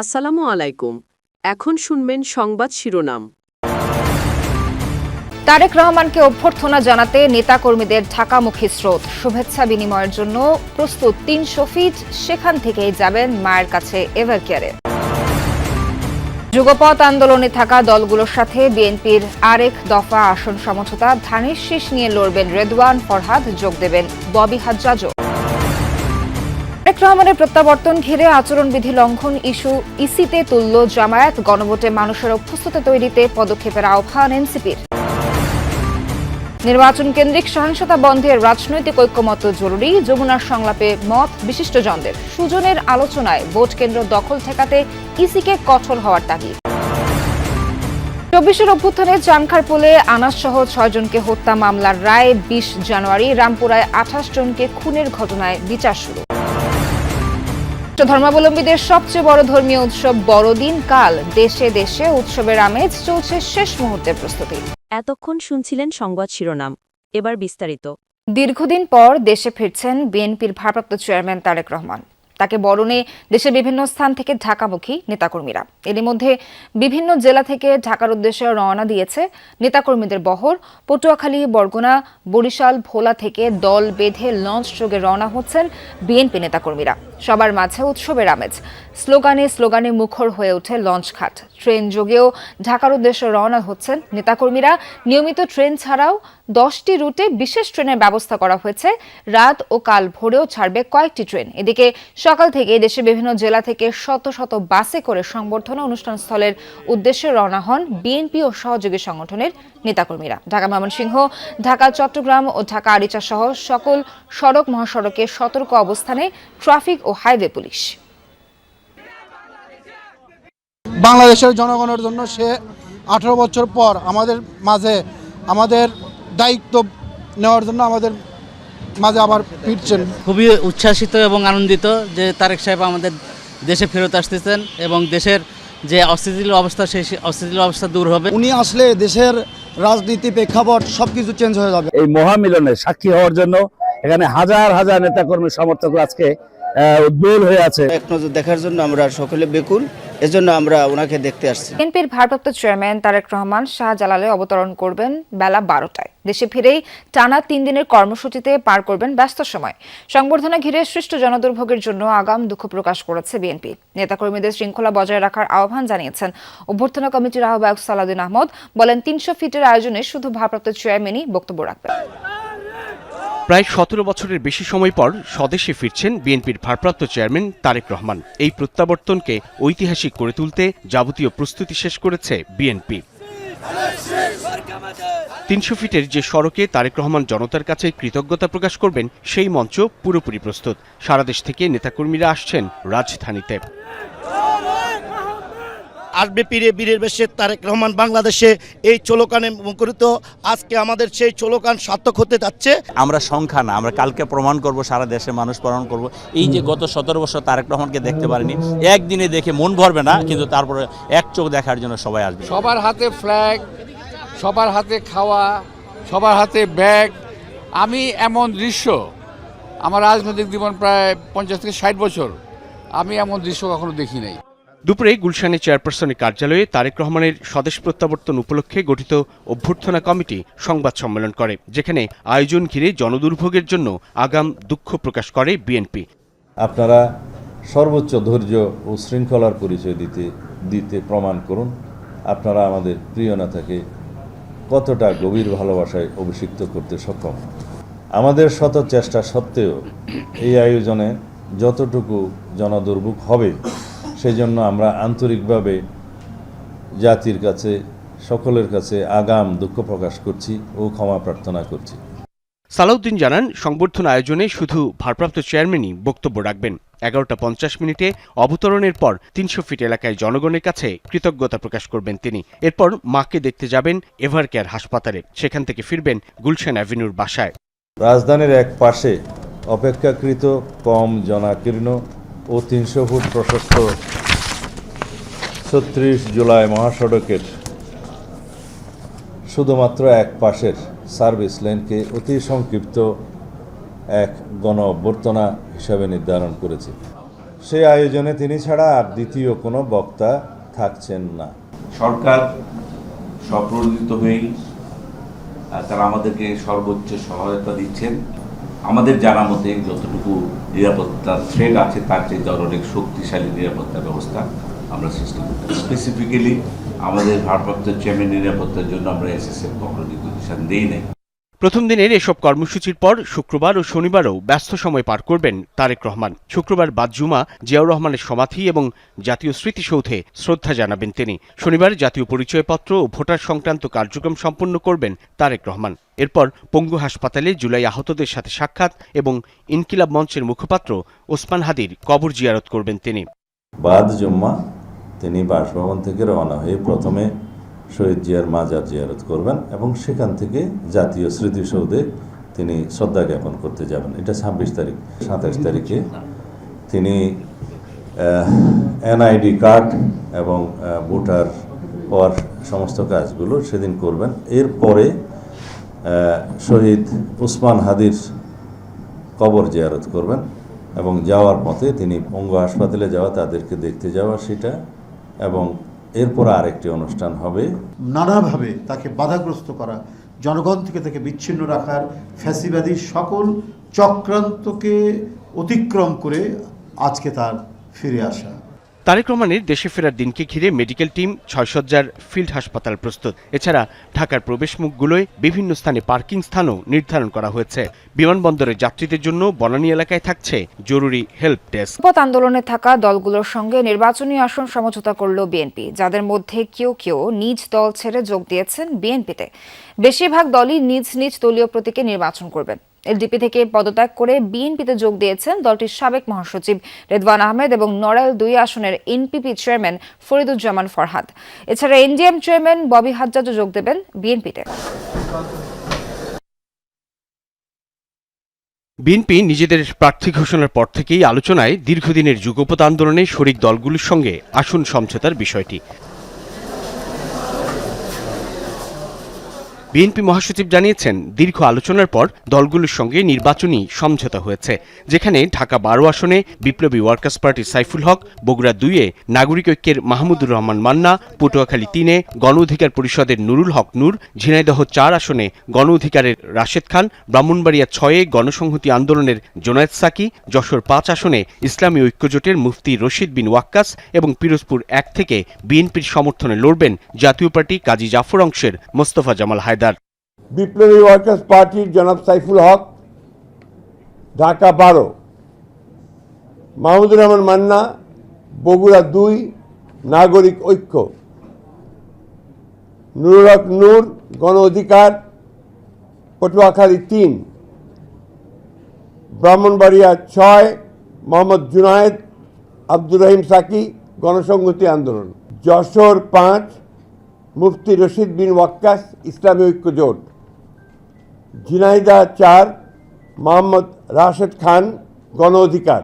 আসসালামু আলাইকুম। এখন শুনবেন সংবাদ শিরোনাম। তারেক রহমানকে অভ্যর্থনা জানাতে নেতাকর্মীদের ঢাকামুখী স্রোত। শুভেচ্ছা বিনিময়ের জন্য প্রস্তুত তিনশো ফিট সেখান থেকেই যাবেন মায়ের কাছে এভারকেয়ারে যুগপথ আন্দোলনে থাকা দলগুলোর সাথে বিএনপির আরেক দফা আসন সমঝোতা, ধানের শীষ নিয়ে লড়বেন রেদওয়ান ফরহাদ, যোগ দেবেন ববি হাজ্জাজও। রহমানের প্রত্যাবর্তন ঘিরে আচরণবিধি লঙ্ঘন ইস্যু ইসিতে তুলল জামায়াত, গণভোটে মানুষের অভ্যস্ততা তৈরিতে পদক্ষেপের আহ্বান এনসিপির। নির্বাচন কেন্দ্রিক সহিংসতা বন্ধের রাজনৈতিক ঐক্যমত্য জরুরি, যমুনার সংলাপে মত বিশিষ্টজনদের। সুজনের আলোচনায় ভোট কেন্দ্র দখল ঠেকাতে ইসিকে কঠোর হওয়ার তাগিদ। চব্বিশের অভ্যুত্থানে চানখারপুলে আনাস সহ ছয়জনকে হত্যা মামলার রায়, বিশ জানুয়ারি রামপুরায় আঠাশ জনকে খুনের ঘটনায় বিচার শুরু। ধর্মাবলম্বীদের সবচেয়ে বড় ধর্মীয় উৎসব বড়দিন। কাল দেশে দেশে উৎসবের আমেজ চলছে শেষ মুহূর্তের প্রস্তুতি। এতক্ষণ শুনছিলেন সংবাদ শিরোনাম। এবার বিস্তারিত। দীর্ঘদিন পর দেশে ফিরছেন বিএনপির ভারপ্রাপ্ত চেয়ারম্যান তারেক রহমান। তাকে বরণে দেশের বিভিন্ন স্থান থেকে ঢাকামুখী নেতাকর্মীরা। এরই মধ্যে বিভিন্ন জেলা থেকে ঢাকার উদ্দেশ্যে রওনা দিয়েছে নেতাকর্মীদের বহর। পটুয়াখালী, বরগুনা, বরিশাল, ভোলা থেকে দল বেঁধে লঞ্চ যোগে রওনা হচ্ছেন বিএনপি নেতাকর্মীরা। সবার মাঝে উৎসবের আমেজ। স্লোগানে স্লোগানে মুখর হয়ে ওঠে লঞ্চঘাট ট্রেন যোগেও ঢাকার উদ্দেশ্যে রওনা হচ্ছেন নেতাকর্মীরা। নিয়মিত ট্রেন ছাড়াও দশটি রুটে বিশেষ ট্রেনের ব্যবস্থা করা হয়েছে। রাত ও কাল ভোরেও ছাড়বে কয়েকটি ট্রেন। এদিকে সকাল থেকে দেশের বিভিন্ন জেলা থেকে শত শত বাসে করে সংবর্ধনা অনুষ্ঠান স্থলের উদ্দেশ্যে রওনা হন বিএনপি ও সহযোগী সংগঠনের নেতাকর্মীরা। ঢাকা ময়মনসিংহ, ঢাকা চট্টগ্রাম ও ঢাকা আরিচা সহ সকল সড়ক মহাসড়কে সতর্ক অবস্থানে ট্রাফিক ও হাইওয়ে পুলিশ। বাংলাদেশের জনগণের জন্য সে আঠারো বছর পর আমাদের মাঝে আমাদের দায়িত্ব নেওয়ার জন্য আমাদের মাঝে আবার ফিরছেন। খুবই উচ্ছ্বাসিত এবং আনন্দিত যে তারেক সাহেব আমাদের দেশে ফেরত আসতেছেন এবং দেশের যে অস্থিতিশীল অবস্থা সেই অস্থিতিশীল অবস্থা দূর হবে। উনি আসলে দেশের রাজনীতি প্রেক্ষাপট সবকিছু চেঞ্জ হয়ে যাবে। এই মহামিলনে সাক্ষী হওয়ার জন্য এখানে হাজার হাজার নেতাকর্মী সমর্থক আজকে আহ, উদ্বেল হয়ে আছে। এক নজর দেখার জন্য আমরা সকলে বেকুল। এজন্য আমরা ওনাকে দেখতে আসছি। বিএনপির ভারপ্রাপ্ত চেয়ারম্যান তারেক রহমান শাহজালালে অবতরণ করবেন বেলা বারোটায়। দেশে ফিরেই টানা তিন দিনের কর্মসূচিতে পার করবেন ব্যস্ত সময়। সংবর্ধনা ঘিরে সৃষ্ট জনদুর্ভোগের জন্য আগাম দুঃখ প্রকাশ করেছে বিএনপি। নেতাকর্মীদের শৃঙ্খলা বজায় রাখার আহ্বান জানিয়েছেন অভ্যর্থনা কমিটির আহ্বায়ক সালাউদ্দিন আহমদ। বলেন, তিনশো ফিটের আয়োজনে শুধু ভারপ্রাপ্ত চেয়ারম্যানই বক্তব্য রাখবেন। প্রায় সতেরো বছরের বেশি সময় পর স্বদেশে ফিরছেন বিএনপির ভারপ্রাপ্ত চেয়ারম্যান তারেক রহমান। এই প্রত্যাবর্তনকে ঐতিহাসিক করে তুলতে যাবতীয় প্রস্তুতি শেষ করেছে বিএনপি। তিনশো ফিটের যে সড়কে তারেক রহমান জনতার কাছে কৃতজ্ঞতা প্রকাশ করবেন, সেই মঞ্চ পুরোপুরি প্রস্তুত। সারা দেশ থেকে নেতাকর্মীরা আসছেন রাজধানীতে। আসবে পীরে বীরের বেশে তারেক রহমান বাংলাদেশে এই চোলকানে মুখরিত। আজকে আমাদের সেই চোলকান সার্থক হতে যাচ্ছে। আমরা সংখ্যা না আমরা কালকে প্রমাণ করব সারা দেশের মানুষ প্রমাণ করব। এই যে গত সতেরো বছর তারেক রহমানকে দেখতে পারিনি একদিনে দেখে মন ভরবে না কিন্তু তারপরে এক চোখ দেখার জন্য সবাই আসবে। সবার হাতে ফ্ল্যাগ সবার হাতে খাওয়া সবার হাতে ব্যাগ আমি এমন দৃশ্য আমার রাজনৈতিক জীবন প্রায় পঞ্চাশ থেকে ষাট বছর আমি এমন দৃশ্য কখনো দেখি নাই। দুপুরে গুলশানে চেয়ারপারসনের কার্যালয়ে তারেক রহমানের স্বদেশ প্রত্যাবর্তন উপলক্ষে গঠিত অভ্যর্থনা কমিটি সংবাদ সম্মেলন করে, যেখানে আয়োজন ঘিরে জনদুর্ভোগের জন্য আগাম দুঃখ প্রকাশ করে বিএনপি। আপনারা সর্বোচ্চ ধৈর্য ও শৃঙ্খলার পরিচয় দিতে দিতে প্রমাণ করুন। আপনারা আমাদের প্রিয় নেতাকে কতটা গভীর ভালোবাসায় অভিষিক্ত করতে সক্ষম। আমাদের শত চেষ্টা সত্ত্বেও এই আয়োজনে যতটুকু জনদুর্ভোগ হবে সেই জন্য আমরা আন্তরিকভাবে জাতির কাছে সকলের কাছে আগাম দুঃখ প্রকাশ করছি ও ক্ষমা প্রার্থনা করছি। সালাউদ্দিন জানান সংবর্ধনা আয়োজনে শুধু ভারপ্রাপ্ত চেয়ারম্যানই বক্তব্য রাখবেন। এগারোটা পঞ্চাশ মিনিটে অবতরণের পর তিনশো ফিট এলাকায় জনগণের কাছে কৃতজ্ঞতা প্রকাশ করবেন তিনি। এরপর মাকে দেখতে যাবেন এভারকেয়ার হাসপাতালে। সেখান থেকে ফিরবেন গুলশান অ্যাভিনিউর বাসায়। রাজধানীর এক পাশে অপেক্ষাকৃত কম জনাকীর্ণ ও তিনশো ফুট প্রশস্ত ছত্রিশ জুলাই মহাসড়কের শুধুমাত্র এক পাশের সার্ভিস লেনকে অতি সংক্ষিপ্ত এক গণ অভ্যর্থনা হিসাবে নির্ধারণ করেছে। সেই আয়োজনে তিনি ছাড়া আর দ্বিতীয় কোনো বক্তা থাকছেন না। সরকার স্বপ্রণোদিত হয়েই তারা আমাদেরকে সর্বোচ্চ সহায়তা দিচ্ছেন। আমাদের জানা মতে যতটুকু নিরাপত্তা থ্রেড আছে, তার চেয়ে তার অনেক শক্তিশালী নিরাপত্তা ব্যবস্থা আমরা সৃষ্টি করতে স্পেসিফিক্যালি আমাদের ভারপ্রাপ্ত চেয়ারম্যান নিরাপত্তার জন্য আমরা এসএসএফ কখনো দিই নাই। প্রথম দিনের এসব কর্মসূচির পর শুক্রবার ও শনিবারও ব্যস্ত সময় পার করবেন তারেক রহমান। শুক্রবার বাদ জুমা জিয়াউর রহমানের সমাধি এবং জাতীয় স্মৃতিসৌধে শ্রদ্ধা জানাবেন তিনি। শনিবার জাতীয় পরিচয়পত্র ও ভোটার সংক্রান্ত কার্যক্রম সম্পন্ন করবেন তারেক রহমান। এরপর পঙ্গু হাসপাতালে জুলাই আহতদের সাথে সাক্ষাৎ এবং ইনকিলাব মঞ্চের মুখপাত্র ওসমান হাদির কবর জিয়ারত করবেন তিনি। বাদ জুম্মা তিনি বাসভবন থেকে রওনা হয়ে প্রথমে শহীদ জিয়ার মাজার জিয়ারত করবেন এবং সেখান থেকে জাতীয় স্মৃতিসৌধে তিনি শ্রদ্ধা জ্ঞাপন করতে যাবেন। এটা ছাব্বিশ তারিখ, সাতাশ তারিখে। তিনি এনআইডি কার্ড এবং ভোটার হওয়ার সমস্ত কাজগুলো সেদিন করবেন। এরপরে শহীদ উসমান হাদির কবর জিয়ারত করবেন এবং যাওয়ার পথে তিনি পঙ্গু হাসপাতালে যাওয়া, তাদেরকে দেখতে যাওয়া সেটা এবং এরপর আরেকটি অনুষ্ঠান হবে। নানাভাবে তাকে বাধাগ্রস্ত করা, জনগণ থেকে তাকে বিচ্ছিন্ন রাখার ফ্যাসিবাদী সকল চক্রান্তকে অতিক্রম করে আজকে তার ফিরে আসা। তারেক রহমানের দেশে ফেরার দিনকে ঘিরে মেডিকেল টিম ছয় সজ্জার ফিল্ড হাসপাতাল প্রস্তুত। এছাড়া ঢাকার প্রবেশমুখগুলোয় বিভিন্ন স্থানে পার্কিং স্থানও নির্ধারণ করা হয়েছে। বিমানবন্দরের যাত্রীদের জন্য বনানী এলাকায় থাকছে জরুরি হেল্প ডেস্ক। পথ আন্দোলনে থাকা দলগুলোর সঙ্গে নির্বাচনী আসন সমঝোতা করল বিএনপি। যাদের মধ্যে কেউ কেউ নিজ দল ছেড়ে যোগ দিয়েছেন বিএনপিতে। বেশিরভাগ দলই নিজ নিজ দলীয় প্রতীকে নির্বাচন করবেন। এলডিপি থেকে পদত্যাগ করে বিএনপিতে যোগ দিয়েছেন দলটির সাবেক মহাসচিব রেদওয়ান আহমেদ এবং নড়াইল দুই আসনের এনপিপি চেয়ারম্যান ফরিদুজ্জামান ফরহাদ। এছাড়া এনডিএম চেয়ারম্যান ববি হাজ্জাজও যোগ দেবেন বিএনপিতে। বিএনপি নিজেদের প্রার্থী ঘোষণার পর থেকেই আলোচনায় দীর্ঘদিনের যুগপৎ আন্দোলনে শরিক দলগুলোর সঙ্গে আসন সমঝোতার বিষয়টি। বিএনপি মহাসচিব জানিয়েছেন, দীর্ঘ আলোচনার পর দলগুলোর সঙ্গে নির্বাচনী সমঝোতা হয়েছে, যেখানে ঢাকা বারো আসনে বিপ্লবী ওয়ার্কার্স পার্টি সাইফুল হক, বগুড়া দুইয়ে নাগরিক ঐক্যের মাহমুদুর রহমান মান্না, পটুয়াখালী তিনে গণ অধিকার পরিষদের নুরুল হক নূর, ঝিনাইদহ চার আসনে গণ অধিকারের রাশেদ খান, ব্রাহ্মণবাড়িয়া ছয়ে গণসংহতি আন্দোলনের জোনায়েদ সাকি, যশোর পাঁচ আসনে ইসলামী ঐক্যজোটের মুফতি রশিদ বিন ওয়াক্কাস এবং পিরোজপুর এক থেকে বিএনপির সমর্থনে লড়বেন জাতীয় পার্টি কাজী জাফর অংশের মোস্তফা জামাল হায়দার। বিপ্লবী ওয়ার্কার্স পার্টির জনাব সাইফুল হক, ঢাকা বারো। মাহমুদুর রহমান মান্না, বগুড়া দুই, নাগরিক ঐক্য। নুরুল হক নূর, গণ অধিকার, পটুয়াখালী তিন। ব্রাহ্মণবাড়িয়া ছয়, মোহাম্মদ জুনায়েদ, আব্দুর রহিম সাকি, গণসংহতি আন্দোলন। যশোর পাঁচ, মুফতি রশিদ বিন ওয়াক্কাস, ইসলামী ঐক্য জোট। ঝিনাইদা চার মোহাম্মদ রাশেদ খান গণ অধিকার।